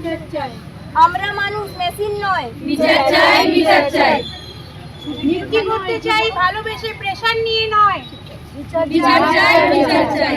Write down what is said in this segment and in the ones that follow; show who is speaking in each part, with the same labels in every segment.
Speaker 1: বিচার চাই।
Speaker 2: আমরা মানুষ মেশিন নয়।
Speaker 1: বিচার চাই বিচার চাই।
Speaker 3: নিযুক্তি করতে চাই ভালোবেসে প্রেশার নিয়ে নয়।
Speaker 1: বিচার চাই বিচার চাই।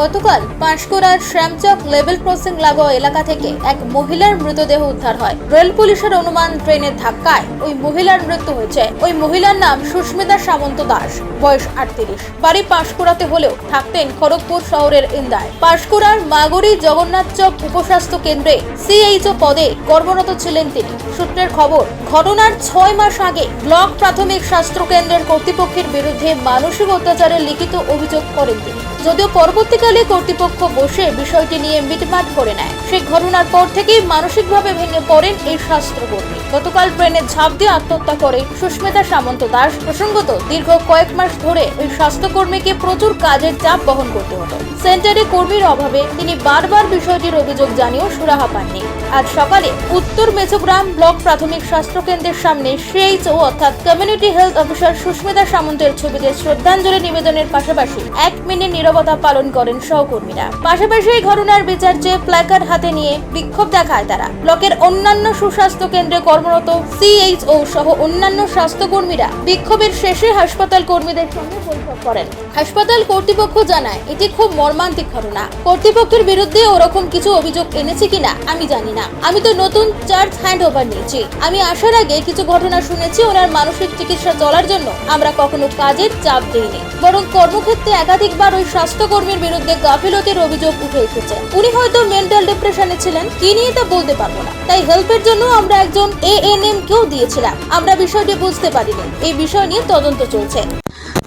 Speaker 4: গতকাল পাঁশকুড়ার শ্যামচক লেভেল ক্রসিং লাগোয়া এলাকা থেকে এক মহিলার মৃতদেহ উদ্ধার হয়। রেল পুলিশের অনুমান ট্রেনের ধাক্কায় ওই মহিলার মৃত্যু হয়েছে। ওই মহিলার নাম সুস্মিতা সামন্ত দাস, বয়স আটত্রিশ। বাড়ি পাঁশকুড়াতে হলেও থাকতেন খড়গপুর শহরের ইন্দায়। পাঁশকুড়ার মাগুরি জগন্নাথ চক উপস্বাস্থ্য কেন্দ্রে সিএইচও পদে কর্মরত ছিলেন তিনি। সূত্রের খবর, ঘটনার ছয় মাস আগে ব্লক প্রাথমিক স্বাস্থ্য কেন্দ্রের কর্তৃপক্ষের বিরুদ্ধে মানসিক অত্যাচারের লিখিত অভিযোগ করেন তিনি। যদিও পরবর্তীকালে কর্তৃপক্ষ বসে বিষয়টি নিয়ে মিটমাট করে নেয়। সেই ঘটনার পর থেকেই মানসিকভাবে ভেঙে পড়েন এই স্বাস্থ্যকর্মী। গতকাল ট্রেনে ঝাঁপ দিয়ে আত্মহত্যা করে সুস্মিতা সামন্ত দাস। প্রসঙ্গত, দীর্ঘ কয়েক মাস ধরে ওই স্বাস্থ্যকর্মীকে প্রচুর কাজের চাপ বহন করতে হতো। সেন্টারে কর্মীর অভাবে তিনি বারবার বিষয়টির অভিযোগ জানিয়েও সুরাহা পাননি। আজ সকালে উত্তর মেচগ্রাম ব্লক প্রাথমিক স্বাস্থ্য কেন্দ্রের সামনে সিএইচও অর্থাৎ কমিউনিটি হেলথ অফিসার সুস্মিতা সামন্তের ছবিতে শ্রদ্ধাঞ্জলি নিবেদনের পাশাপাশি এক মিনিট নীরবতা পালন করেন সহকর্মীরা। পাশাপাশি এই ঘটনার বিচার চেয়ে প্ল্যাকার্ড হাতে নিয়ে বিক্ষোভ দেখায় তারা। ব্লকের অন্যান্য সুস্বাস্থ্য কেন্দ্রে কর্মরত সিএইচও সহ অন্যান্য স্বাস্থ্যকর্মীরা বিক্ষোভের শেষে হাসপাতাল কর্মীদের সঙ্গে বৈঠক করেন। হাসপাতাল কর্তৃপক্ষ জানায়, এটি খুব মর্মান্তিক ঘটনা। কর্তৃপক্ষের বিরুদ্ধে ওরকম কিছু অভিযোগ এনেছে কিনা, আমি জানি না। আমি তো নতুন চার্জ হ্যান্ড ওভার নিয়েছি। আমি আসার আগে কিছু ঘটনা শুনেছি, ওনার মানসিক চিকিৎসা চলার জন্য আমরা কখনো কাজের চাপ দিইনি। বরং কর্মক্ষেত্রে একাধিকবার ওই স্বাস্থ্যকর্মীর বিরুদ্ধে গাফিলতির অভিযোগ উঠে এসেছে। উনি হয়তো মেন্টাল ডিপ্রেশনে ছিলেন, কি নিয়ে তা বলতে পারব না। তাই হেল্পের জন্য আমরা একজন এএনএম কেও দিয়েছিলাম। আমরা বিষয়টি বুঝতে পারিনি। এই বিষয় নিয়ে তদন্ত চলছে।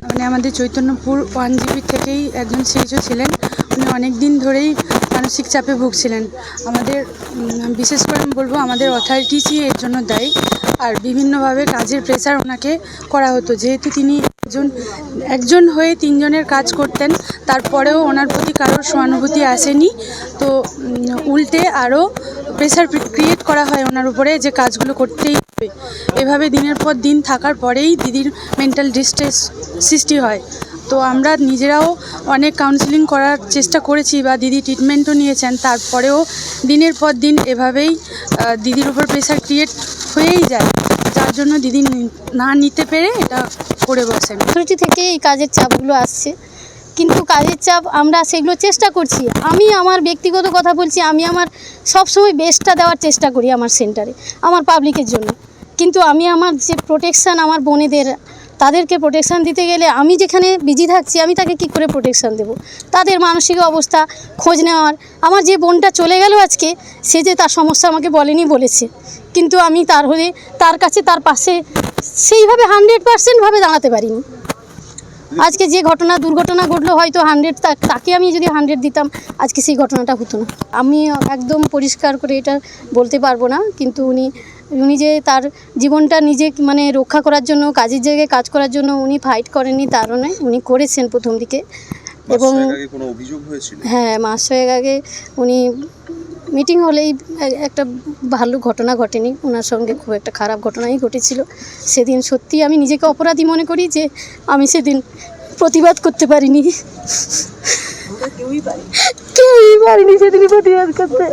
Speaker 5: মানে আমাদের চৈতন্যপুর ওয়ান জিবি থেকেই একজন সিএইচও ছিলেন। উনি অনেক দিন ধরেই মানসিক চাপে ভুগছিলেন। আমাদের বিশেষ করে আমি বলব আমাদের অথরিটিসই এর জন্য দায়ী। আর বিভিন্নভাবে কাজের প্রেসার ওনাকে করা হতো। যেহেতু তিনি একজন একজন হয়ে তিনজনের কাজ করতেন। তারপরেও ওনার প্রতি কারোর সহানুভূতি আসেনি। তো উল্টে আরও প্রেসার ক্রিয়েট করা হয় ওনার উপরে যে কাজগুলো করতেই হবে। এভাবে দিনের পর দিন থাকার পরেই দিদির মেন্টাল ডিস্ট্রেস সৃষ্টি হয়। তো আমরা নিজেরাও অনেক কাউন্সিলিং করার চেষ্টা করেছি বা দিদি ট্রিটমেন্টও নিয়েছেন। তারপরেও দিনের পর দিন এভাবেই দিদির উপর প্রেশার ক্রিয়েট হয়েই যায়। যার জন্য দিদি না নিতে পেরে এটা করে বসেন।
Speaker 6: অথরিটি থেকে এই কাজের চাপগুলো আসছে। কিন্তু কাজের চাপ আমরা সেগুলো চেষ্টা করছি। আমি আমার ব্যক্তিগত কথা বলছি, আমি আমার সব সময় বেস্টটা দেওয়ার চেষ্টা করি আমার সেন্টারে আমার পাবলিকের জন্য। কিন্তু আমি আমার যে প্রোটেকশান আমার বোনেদের, তাদেরকে প্রোটেকশান দিতে গেলে আমি যেখানে বিজি থাকছি, আমি তাকে কি করে প্রোটেকশান দেব? তাদের মানসিক অবস্থা, খোঁজ নেওয়ার। আমার যে বোনটা চলে গেল আজকে, সে যে তার সমস্যা আমাকে বলেনি বলেছে। কিন্তু আমি তার হয়ে, তার কাছে, তার পাশে সেইভাবে হান্ড্রেড পার্সেন্টভাবে দাঁড়াতে পারিনি। আজকে যে ঘটনা দুর্ঘটনা ঘটলো হয়তো হান্ড্রেড তাকে আমি যদি হান্ড্রেড দিতাম আজকে সেই ঘটনাটা হতো না। আমি একদম পরিষ্কার করে এটা বলতে পারব না কিন্তু উনি উনি যে তার জীবনটা নিজে মানে রক্ষা করার জন্য কাজের জায়গায় কাজ করার জন্য উনি ফাইট করেননি তারও নয় উনি করেছেন প্রথম দিকে। এবং হ্যাঁ মাস ছয়েক আগে উনি মিটিং হলেই একটা ভালো ঘটনা ঘটেনি। ওনার সঙ্গে খুব একটা খারাপ ঘটনাই ঘটেছিল। সেদিন সত্যি আমি নিজেকে অপরাধী মনে করি যে আমি সেদিন প্রতিবাদ করতে পারিনি। কেউই পারিনি সেদিন প্রতিবাদ করতে।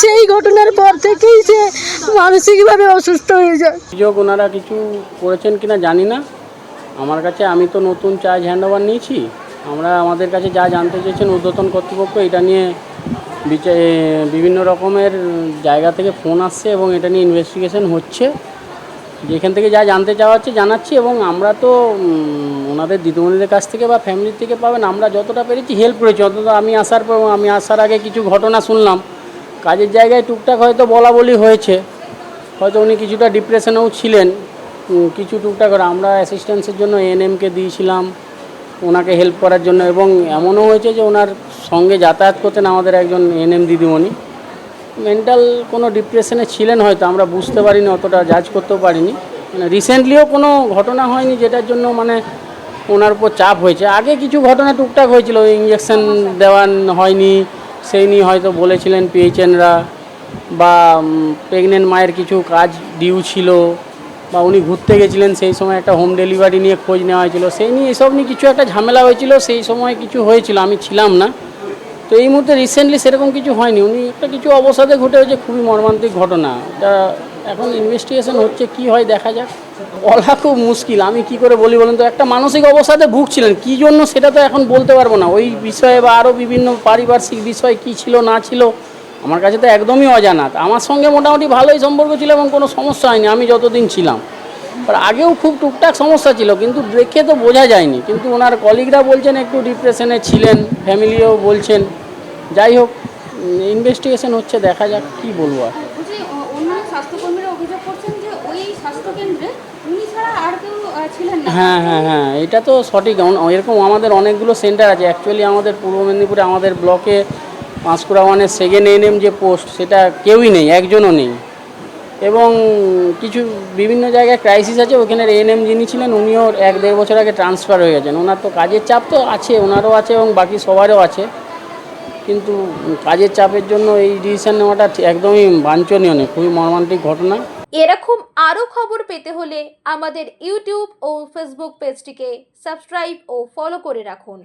Speaker 6: সেই ঘটনার পর থেকেই সে মানসিকভাবে অসুস্থ হয়ে যায়।
Speaker 7: অভিযোগ ওনারা কিছু করেছেন কিনা জানি না। আমার কাছে আমি তো নতুন চার্জ হ্যান্ড ওভার নিয়েছি। আমরা আমাদের কাছে যা জানতে চেয়েছেন ঊর্ধ্বতন কর্তৃপক্ষ, এটা নিয়ে বিভিন্ন রকমের জায়গা থেকে ফোন আসছে এবং এটা নিয়ে ইনভেস্টিগেশন হচ্ছে। যেখান থেকে যা জানতে চাওয়া হচ্ছে জানাচ্ছি এবং আমরা তো ওনাদের দিদিমণিদের কাছ থেকে বা ফ্যামিলির থেকে পাবেন। আমরা যতটা পেরেছি হেল্প করেছি। অন্তত আমি আসার পর, আমি আসার আগে কিছু ঘটনা শুনলাম। কাজের জায়গায় টুকটাক হয়তো বলা বলি হয়েছে। হয়তো উনি কিছুটা ডিপ্রেশনেও ছিলেন। কিছু টুকটাক আমরা অ্যাসিস্ট্যান্সের জন্য এনএমকে দিয়েছিলাম। ওনাকে হেল্প করার জন্য এবং এমনও হয়েছে যে ওনার সঙ্গে যাতায়াত করতেন আমাদের একজন এএনএম দিদিমণি। মেন্টাল কোনো ডিপ্রেশনে ছিলেন হয়তো, আমরা বুঝতে পারিনি, অতটা জাজ করতেও পারিনি। মানে রিসেন্টলিও কোনো ঘটনা হয়নি যেটার জন্য মানে ওনার উপর চাপ হয়েছে। আগে কিছু ঘটনা টুকটাক হয়েছিল ইঞ্জেকশন দেওয়া হয়নি, সেই নিয়ে হয়তো বলেছিলেন পিএইচএনরা বা প্রেগনেন্ট মায়ের কিছু কাজ ডিউ ছিল। বা উনি ঘুরতে গেছিলেন, সেই সময় একটা হোম ডেলিভারি নিয়ে খোঁজ নেওয়া হয়েছিল। সেই নিয়ে এসব নিয়ে কিছু একটা ঝামেলা হয়েছিল, সেই সময় কিছু হয়েছিল, আমি ছিলাম না। তো এই মুহূর্তে রিসেন্টলি সেরকম কিছু হয়নি। উনি একটা কিছু অবসাদে ঘটে হয়েছে, খুবই মর্মান্তিক ঘটনা। এটা এখন ইনভেস্টিগেশন হচ্ছে, কি হয় দেখা যাক। বলা খুব মুশকিল, আমি কি করে বলি বলুন তো? একটা মানসিক অবসাদে ভুগছিলেন, কি জন্য সেটা তো এখন বলতে পারব না। ওই বিষয়ে বা আরও বিভিন্ন পারিপার্শ্বিক বিষয় কি ছিল, না ছিল আমার কাছে তো একদমই অজানা। আমার সঙ্গে মোটামুটি ভালোই সম্পর্ক ছিল এবং কোনো সমস্যা হয়নি আমি যতদিন ছিলাম। আর আগেও খুব টুকটাক সমস্যা ছিল কিন্তু দেখে তো বোঝা যায়নি। কিন্তু ওনার কলিগরা বলছেন একটু ডিপ্রেশনে ছিলেন ফ্যামিলিও বলছেন। যাই হোক ইনভেস্টিগেশন হচ্ছে দেখা যাক কি বলব আর। হ্যাঁ হ্যাঁ হ্যাঁ এটা তো সঠিক। এরকম আমাদের অনেকগুলো সেন্টার আছে। অ্যাকচুয়ালি আমাদের পূর্ব মেদিনীপুরে আমাদের ব্লকে পাঁশকুড়া ওয়ানের সেকেন্ড এনএম যে পোস্ট সেটা কেউই নেই, একজনও নেই। এবং কিছু বিভিন্ন জায়গায় ক্রাইসিস আছে, ওখানের এএনএম যিনি ছিলেন, উনিও এক দেড় বছর আগে ট্রান্সফার হয়ে গেছেন। ওনার তো কাজের চাপ তো আছে, ওনারও আছে এবং বাকি সবারও আছে। কিন্তু কাজের চাপের জন্য এই ডিসিশন নেওয়াটা একদমই বাঞ্ছনীয় নেই খুবই মর্মান্তিক ঘটনা।
Speaker 4: এরকম আরও খবর পেতে হলে আমাদের ইউটিউব ও ফেসবুক পেজটিকে সাবস্ক্রাইব ও ফলো করে রাখুন।